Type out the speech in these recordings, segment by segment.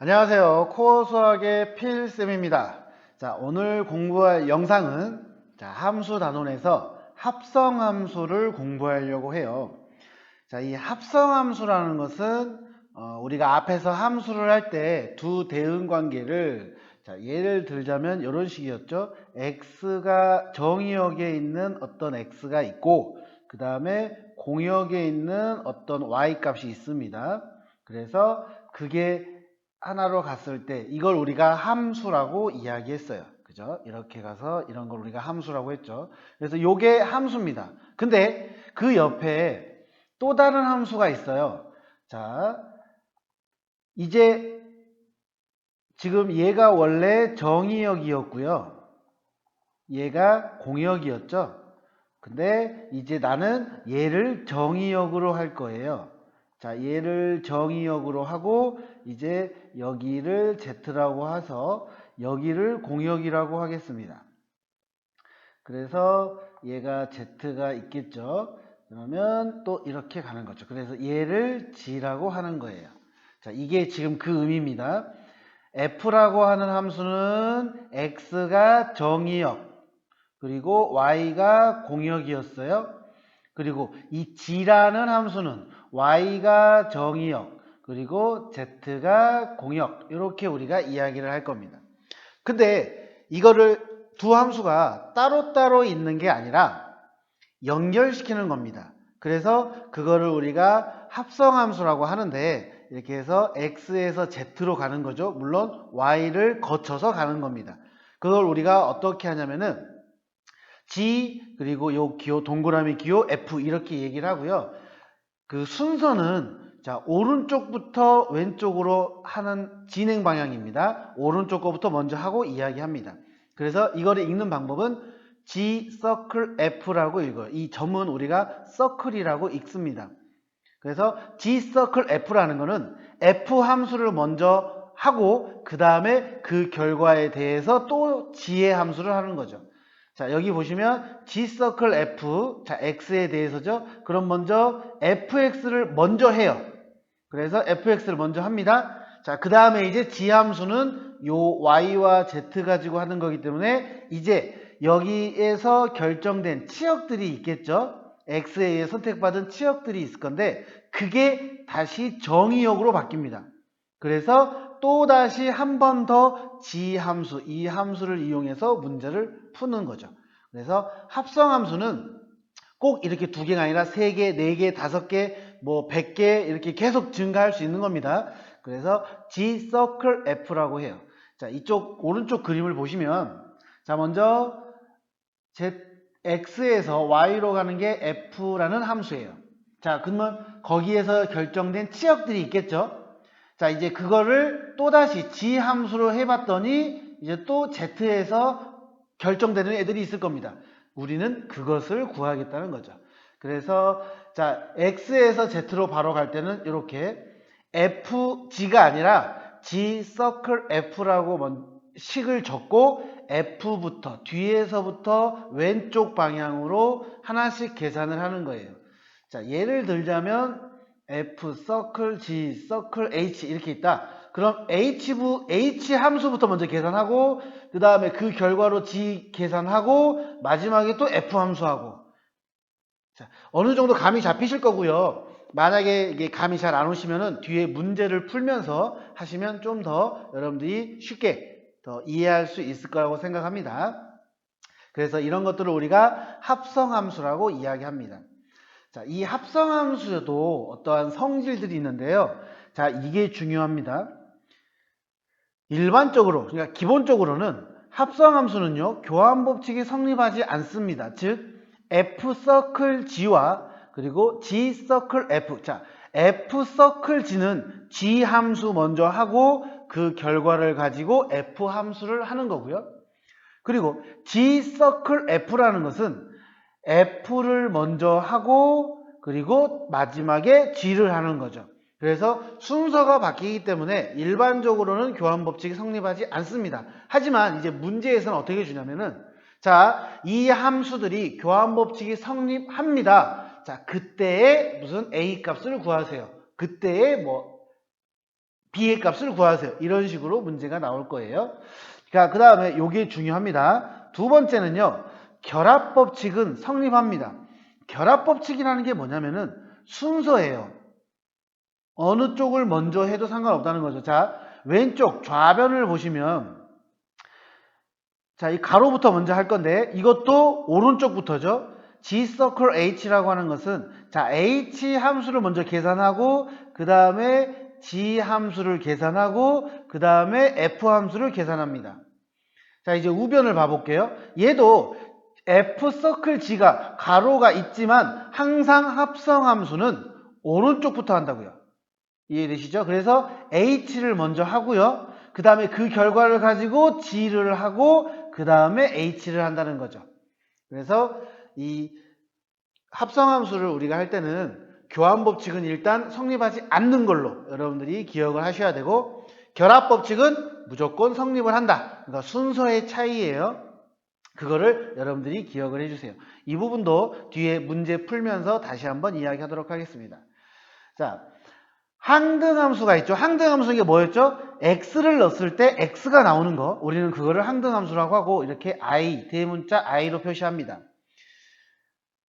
안녕하세요. 코어 수학의 필쌤입니다. 자, 오늘 공부할 영상은 자, 함수 단원에서 합성 함수를 공부하려고 해요. 자, 이 합성 함수라는 것은 어, 우리가 앞에서 함수를 할 때 두 대응 관계를 자, 예를 들자면 이런 식이었죠. x가 정의역에 있는 어떤 x가 있고 그 다음에 공역에 있는 어떤 y 값이 있습니다. 그래서 그게 하나로 갔을 때 이걸 우리가 함수라고 이야기했어요. 그죠? 이렇게 가서 이런 걸 우리가 함수라고 했죠. 그래서 요게 함수입니다. 근데 그 옆에 또 다른 함수가 있어요. 자, 이제 지금 얘가 원래 정의역이었고요. 얘가 공역이었죠. 근데 이제 나는 얘를 정의역으로 할 거예요. 자, 얘를 정의역으로 하고 이제 여기를 Z라고 해서 여기를 공역이라고 하겠습니다. 그래서 얘가 Z가 있겠죠. 그러면 또 이렇게 가는 거죠. 그래서 얘를 G라고 하는 거예요. 자, 이게 지금 그 의미입니다. F라고 하는 함수는 X가 정의역, 그리고 Y가 공역이었어요. 그리고 이 G라는 함수는 Y가 정의역, 그리고 Z가 공역, 이렇게 우리가 이야기를 할 겁니다. 근데 이거를 두 함수가 따로따로 있는 게 아니라 연결시키는 겁니다. 그래서 그거를 우리가 합성함수라고 하는데 이렇게 해서 x에서 z로 가는 거죠. 물론 y를 거쳐서 가는 겁니다. 그걸 우리가 어떻게 하냐면은 g 그리고 요 기호 동그라미 기호 f 이렇게 얘기를 하고요. 그 순서는 자 오른쪽부터 왼쪽으로 하는 진행 방향입니다. 오른쪽 거부터 먼저 하고 이야기합니다. 그래서 이거를 읽는 방법은 G 서클 F라고 읽어요. 이 점은 우리가 서클이라고 읽습니다. 그래서 G 서클 F라는 거는 F 함수를 먼저 하고 그 다음에 그 결과에 대해서 또 G의 함수를 하는 거죠. 자 여기 보시면 G 서클 F 자 X에 대해서죠. 그럼 먼저 FX를 먼저 해요. 그래서 FX를 먼저 합니다. 자 그 다음에 이제 G 함수는 요 Y와 Z 가지고 하는 거기 때문에 이제 여기에서 결정된 치역들이 있겠죠. X에 의해 선택받은 치역들이 있을 건데 그게 다시 정의역으로 바뀝니다. 그래서 또다시 한 번더 G 함수, 이 함수를 이용해서 문제를 푸는 거죠. 그래서 합성 함수는 꼭 이렇게 두 개가 아니라 세 개, 네 개, 다섯 개, 뭐 백 개 이렇게 계속 증가할 수 있는 겁니다. 그래서 G 서클 F라고 해요. 자, 이쪽 오른쪽 그림을 보시면 자, 먼저 Z, X에서 Y로 가는 게 F라는 함수예요. 자, 그러면 거기에서 결정된 치역들이 있겠죠? 자, 이제 그거를 또다시 G 함수로 해봤더니 이제 또 Z에서 결정되는 애들이 있을 겁니다. 우리는 그것을 구하겠다는 거죠. 그래서 자, X에서 Z로 바로 갈 때는 이렇게 FG가 아니라 G 서클 F라고 식을 적고 F부터 뒤에서부터 왼쪽 방향으로 하나씩 계산을 하는 거예요. 자, 예를 들자면 F 서클 G 서클 H 이렇게 있다. 그럼 H부 H 함수부터 먼저 계산하고 그 다음에 그 결과로 G 계산하고 마지막에 또 F 함수하고 자, 어느 정도 감이 잡히실 거고요. 만약에 이게 감이 잘 안 오시면은 뒤에 문제를 풀면서 하시면 좀 더 여러분들이 쉽게 더 이해할 수 있을 거라고 생각합니다. 그래서 이런 것들을 우리가 합성함수라고 이야기합니다. 자, 이 합성함수에도 어떠한 성질들이 있는데요. 자, 이게 중요합니다. 일반적으로, 그러니까 기본적으로는 합성함수는요, 교환법칙이 성립하지 않습니다. 즉, F 서클 G와 그리고 G 서클 F. 자, F 서클 G는 G 함수 먼저 하고 그 결과를 가지고 F 함수를 하는 거고요. 그리고 G 서클 F라는 것은 F를 먼저 하고 그리고 마지막에 G를 하는 거죠. 그래서 순서가 바뀌기 때문에 일반적으로는 교환 법칙이 성립하지 않습니다. 하지만 이제 문제에서는 어떻게 주냐면은 자, 이 함수들이 교환 법칙이 성립합니다. 자, 그때의 무슨 A 값을 구하세요. 그때의 뭐 b의 값을 구하세요. 이런 식으로 문제가 나올 거예요. 자, 그 다음에 요게 중요합니다. 두 번째는요. 결합 법칙은 성립합니다. 결합 법칙이라는 게 뭐냐면은 순서예요. 어느 쪽을 먼저 해도 상관없다는 거죠. 자, 왼쪽 좌변을 보시면 자, 이 가로부터 먼저 할 건데 이것도 오른쪽부터죠. G 서클 H라고 하는 것은 자, H 함수를 먼저 계산하고 그 다음에 G 함수를 계산하고 그 다음에 F 함수를 계산합니다. 자, 이제 우변을 봐 볼게요. 얘도 F 서클 G가 가로가 있지만 항상 합성 함수는 오른쪽부터 한다고요. 이해되시죠? 그래서 H를 먼저 하고요. 그 다음에 그 결과를 가지고 G를 하고 그 다음에 H를 한다는 거죠. 그래서 이 합성함수를 우리가 할 때는 교환법칙은 일단 성립하지 않는 걸로 여러분들이 기억을 하셔야 되고 결합법칙은 무조건 성립을 한다. 그러니까 순서의 차이예요. 그거를 여러분들이 기억을 해주세요. 이 부분도 뒤에 문제 풀면서 다시 한번 이야기하도록 하겠습니다. 자, 항등함수가 있죠. 항등함수 이게 뭐였죠? x를 넣었을 때 x가 나오는 거. 우리는 그거를 항등함수라고 하고 이렇게 i 대문자 i로 표시합니다.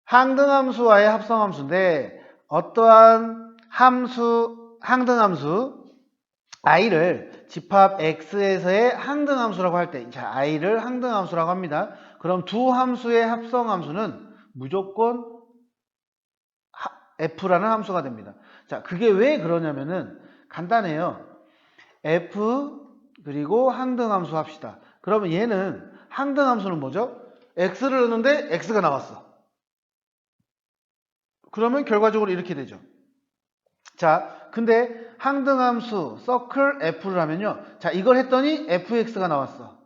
항등함수와의 합성함수인데 어떠한 함수 항등함수 i를 집합 x에서의 항등함수라고 할 때, 자 i를 항등함수라고 합니다. 그럼 두 함수의 합성함수는 무조건 하- f라는 함수가 됩니다. 자, 그게 왜 그러냐면은 간단해요. f 그리고 항등함수 합시다. 그러면 얘는 항등함수는 뭐죠? x를 넣는데 x가 나왔어. 그러면 결과적으로 이렇게 되죠. 자, 근데 항등함수 서클 f를 하면요. 자, 이걸 했더니 fx가 나왔어.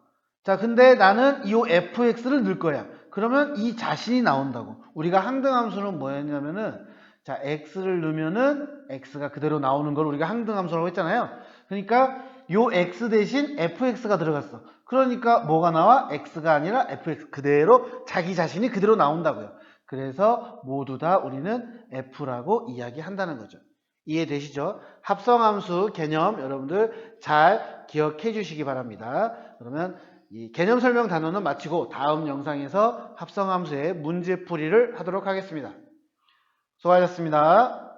자, 근데 나는 이 fx를 넣을 거야. 그러면 이 자신이 나온다고. 우리가 항등함수는 뭐였냐면은 자, x를 넣으면은 x가 그대로 나오는 걸 우리가 항등함수라고 했잖아요. 그러니까 요 x 대신 fx가 들어갔어. 그러니까 뭐가 나와? x가 아니라 fx 그대로 자기 자신이 그대로 나온다고요. 그래서 모두 다 우리는 f라고 이야기한다는 거죠. 이해되시죠? 합성함수 개념 여러분들 잘 기억해 주시기 바랍니다. 그러면 이 개념 설명 단어는 마치고 다음 영상에서 합성함수의 문제풀이를 하도록 하겠습니다. 수고하셨습니다.